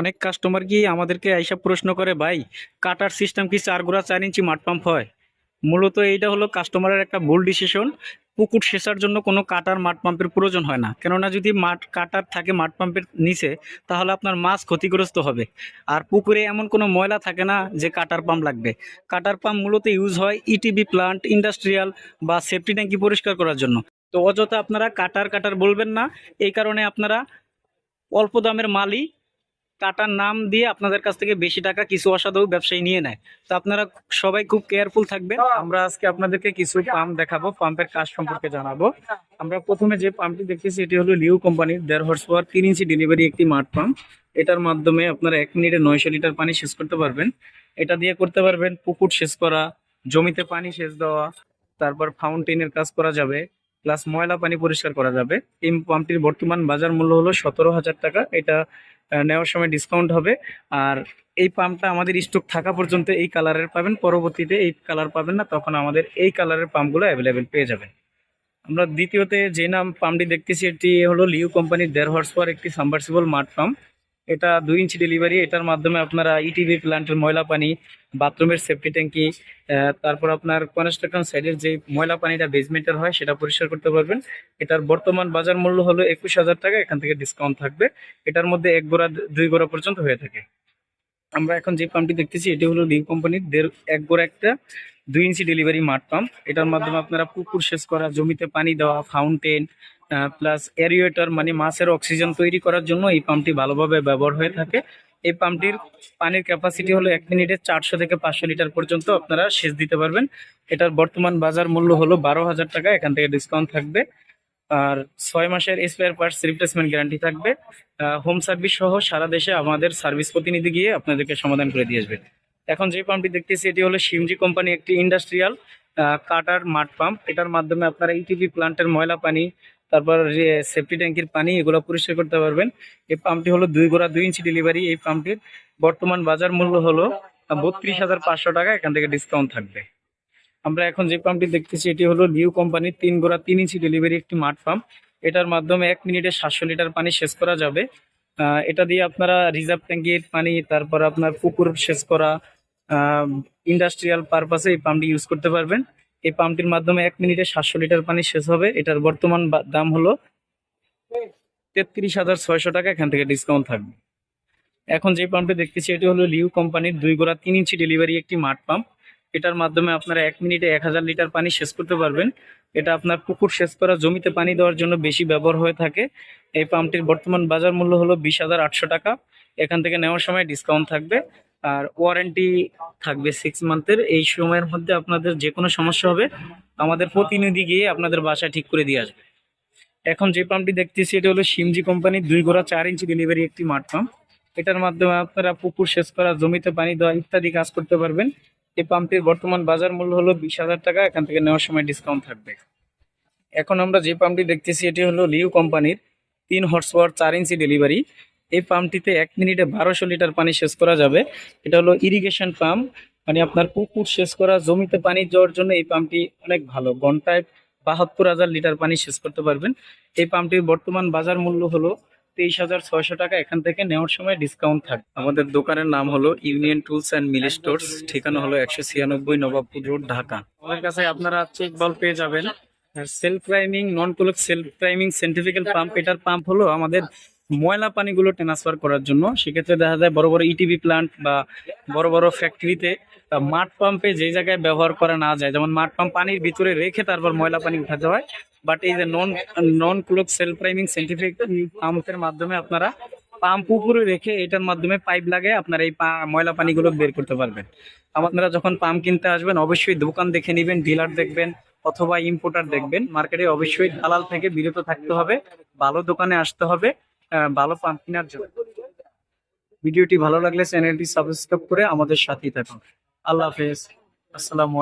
অনেক কাস্টমার কি আমাদেরকে এইসব প্রশ্ন করে, ভাই, কাটার সিস্টেম কি চার গোড়া চার ইঞ্চি মাঠ পাম্প হয়? মূলত এইটা হলো কাস্টমারের একটা ভুল ডিসিশন পুকুর সেচার জন্য কোনো কাটার মাঠ পাম্পের প্রয়োজন হয় না। কেননা যদি মাঠ কাটার থাকে মাঠ পাম্পের নিচে, তাহলে আপনার মাছ ক্ষতিগ্রস্ত হবে। আর পুকুরে এমন কোনো ময়লা থাকে না যে কাটার পাম্প লাগবে। কাটার পাম্প মূলত ইউজ হয় ইটিবি প্লান্ট ইন্ডাস্ট্রিয়াল বা সেফটি ট্যাঙ্কি পরিষ্কার করার জন্য। তো অযথা আপনারা কাটার কাটার বলবেন না। এই কারণে আপনারা অল্প দামের মালই কাটার নাম দিয়ে আপনাদের কাছ থেকে বেশি টাকা কিছু অসাধু ব্যবসায়ী নিয়ে নেয়। তো আপনারা সবাই খুব কেয়ারফুল থাকবেন। আমরা আজকে আপনাদেরকে কিছু পাম্প দেখাবো। পাম্পের কাজ সম্পর্কে জানাব। আমরা প্রথমে যে পাম্পটি দেখতেছি, এটি হলো লিউ কোম্পানির দেড় হর্স পাওয়ার তিন ইঞ্চি ডেলিভারি একটি মাঠ পাম্প এটার মাধ্যমে আপনারা এক মিনিটে নয়শো লিটার পানি সেচ করতে পারবেন। এটা দিয়ে করতে পারবেন পুকুর সেচ করা, জমিতে পানি সেচ দেওয়া, তারপর ফাউন্টেনের কাজ করা যাবে প্লাস ময়লা পানি পরিষ্কার করা যাবে। এই পাম্পটির বর্তমান বাজার মূল্য হলো সতেরো হাজার টাকা। এটা নেওয়ার সময় ডিসকাউন্ট হবে। আর এই পাম্পটা আমাদের স্টক থাকা পর্যন্ত এই কালারের পাবেন। পরবর্তীতে এই কালার পাবেন না, তখন আমাদের এই কালারের পাম্পগুলো অ্যাভেলেবেল পেয়ে যাবেন। আমরা দ্বিতীয়তে যে নাম পাম্পটি দেখতেছি, এটি হলো লিউ কোম্পানির দেড় হর্স পাওয়ার একটি সাবমার্সিবল মাঠ পাম্প এটা দুই ইঞ্চি ডেলিভারি এটার মাধ্যমে আপনারা E ইটিভি প্ল্যান্টের ময়লা পানি বাথরুমের সেফটি ট্যাঙ্কি তারপর আপনার কনস্ট্রাকশন সাইডের যে ময়লা পানিটা বেসমেন্টের হয়, সেটা পরিষ্কার করতে পারবেন। এটার বর্তমান বাজার মূল্য হলো একুশ হাজার টাকা, এখান থেকে ডিসকাউন্ট থাকবে। এটার মধ্যে এক গোড়া, দুই গোড়া পর্যন্ত হয়ে থাকে। আমরা এখন যে পাম্পটি দেখতেছি, এটি হলো লিউ কোম্পানির দেড়, এক গোড়া একটা দুই ইঞ্চি ডেলিভারি মাঠ পাম্প এটার মাধ্যমে আপনারা পুকুর সেচ করা, জমিতে পানি দেওয়া ফাউন্টেন প্লাস এরিয়েটর মানে মাছের অক্সিজেন তৈরি করার জন্য এই পাম্পটি ভালোভাবে ব্যবহার হয়ে থাকে। এই পাম্পটির পানির ক্যাপাসিটি হলো এক মিনিটে চারশো থেকে পাঁচশো লিটার পর্যন্ত আপনারা সেচ দিতে পারবেন। এটার বর্তমান বাজার মূল্য হলো বারো হাজার টাকা, এখান থেকে ডিসকাউন্ট থাকবে। আর ছয় মাসের স্পেয়ার পার্টস রিপ্লেসমেন্ট গ্যারান্টি থাকবে। হোম সার্ভিস সহ সারা দেশে আমাদের সার্ভিস প্রতিনিধি গিয়ে আপনাদেরকে সমাধান করে দিয়ে আসবে। এখন যে পাম্পটি দেখতেছি, এটি হলো সিমজি কোম্পানি একটি ইন্ডাস্ট্রিয়াল কাটার মাঠ পাম্প এটার মাধ্যমে আপনারা ইটিভি প্লান্টের ময়লা পানি, তারপর সেফটি ট্যাঙ্কির পানি, এগুলো পরিষ্কার করতে পারবেন। এই পাম্পটি হলো দুই গোড়া, দুই ইঞ্চি ডেলিভারি এই পাম্পটির বর্তমান বাজার মূল্য হলো বত্রিশ হাজার পাঁচশো টাকা, এখান থেকে ডিসকাউন্ট থাকবে। আমরা এখন যে পাম্পটি দেখতেছি, এটি হলো নিউ কোম্পানির তিন গোড়া, তিন ইঞ্চি ডেলিভারি একটি মাঠ পাম্প এটার মাধ্যমে এক মিনিটে সাতশো লিটার পানি সেচ করা যাবে। এটা দিয়ে আপনারা রিজার্ভ ট্যাঙ্কির পানি, তারপর আপনার পুকুর সেচ করা ইন্ডাস্ট্রিয়াল পারপাসে এই পাম্পটি ইউজ করতে পারবেন। এই পাম্পটির মাধ্যমে এক মিনিটে সাতশো লিটার পানি শেষ হবে। এটার বর্তমান দাম হলো তেত্রিশ হাজার ছয়শো টাকা। এখান থেকে ডিসকাউন্ট থাকবে। এখন যে পাম্পটি দেখতেছি, এটি হলো লিউ কোম্পানির দুই গোড়া তিন ইঞ্চি ডেলিভারি একটি মাঠ পাম্প এটার মাধ্যমে আপনারা এক মিনিটে এক হাজার লিটার পানি শেষ করতে পারবেন। এটা আপনার পুকুর শেষ করা, জমিতে পানি দেওয়ার জন্য বেশি ব্যবহার হয়ে থাকে। এই পাম্পটির বর্তমান বাজার মূল্য হলো বিশ হাজার আটশো টাকা। এখান থেকে নেওয়ার সময় ডিসকাউন্ট থাকবে। আর ওয়ারেন্টি থাকবে সিক্স মান্থের এই সময়ের মধ্যে আপনাদের যে কোনো সমস্যা হবে, আমাদের প্রতিনিধি গিয়ে আপনাদের বাসা ঠিক করে দিয়ে আসবে। এখন যে পাম্পটি দেখতেছি, এটা হলো সিমজি কোম্পানির দুই গোড়া চার ইঞ্চি ডেলিভারি একটি মাঠ পাম্প এটার মাধ্যমে আপনারা পুকুর সেচ করা, জমিতে পানি দেওয়া ইত্যাদি কাজ করতে পারবেন। এই পাম্পটির বর্তমান বাজার মূল্য হলো বিশ হাজার টাকা, এখান থেকে নেওয়ার সময় ডিসকাউন্ট থাকবে। এখন আমরা যে পাম্পটি দেখতেছি, এটি হলো লিউ কোম্পানির তিন হর্স পাওয়ার চার ইঞ্চি ডেলিভারি এই পাম্পটিতে এক মিনিটে বারোশো লিটার পানি সেচ করা যাবে। এটা হলো ইরিগেশন পাম্প মানে আপনার পুকুর সেচ করা, জমিতে পানি দেওয়ার জন্য এই পাম্পটি অনেক ভালো। ঘন্টায় বাহাত্তর হাজার লিটার পানি সেচ করতে পারবেন। এই পাম্পটির বর্তমান বাজার মূল্য হলো তেইশ হাজার ছয়শো টাকা। এখান থেকে নেওয়ার সময় ডিসকাউন্ট থাকবে আমাদের দোকানের নাম হলো union tools and mill stores ঠিকানা হলো একশো ছিয়ানব্বই নবাবপুর রোড, ঢাকা। আমাদের কাছে আপনারা চেক বল পেয়ে যাবেন। Self priming non clog self priming centrifugal pump এটার পাম্প হলো আমাদের ময়লা পানিগুলো ট্রান্সফার করার জন্য সেক্ষেত্রে দেখা যায় বড় বড় ইটিভি প্লান্ট বা বড় বড় ফ্যাক্টরিতে মাঠ পাম্পে যে জায়গায় ব্যবহার করা না যায়, যেমন মাঠ পাম্প পানির ভিতরে রেখে তারপর ময়লা পানি উঠাতে হয়। বাট এই যে non non clog self priming scientific পাম্পের মাধ্যমে আপনারা পাম্প উপরে রেখে এটার মাধ্যমে পাইপ লাগে আপনারা এই ময়লা পানিগুলো বের করতে পারবেন। আপনারা যখন পাম্প কিনতে আসবেন, অবশ্যই দোকান দেখে নেবেন ডিলার দেখবেন, অথবা ইম্পোর্টার দেখবেন। মার্কেটে অবশ্যই দালাল থেকে বিরত থাকতে হবে, ভালো দোকানে আসতে হবে। ভালো পাম্প কেনার জন্য। ভিডিওটি ভালো লাগলে চ্যানেলটি সাবস্ক্রাইব করে আমাদের সাথেই থাকুন। আল্লাহ হাফেজ। আসসালামু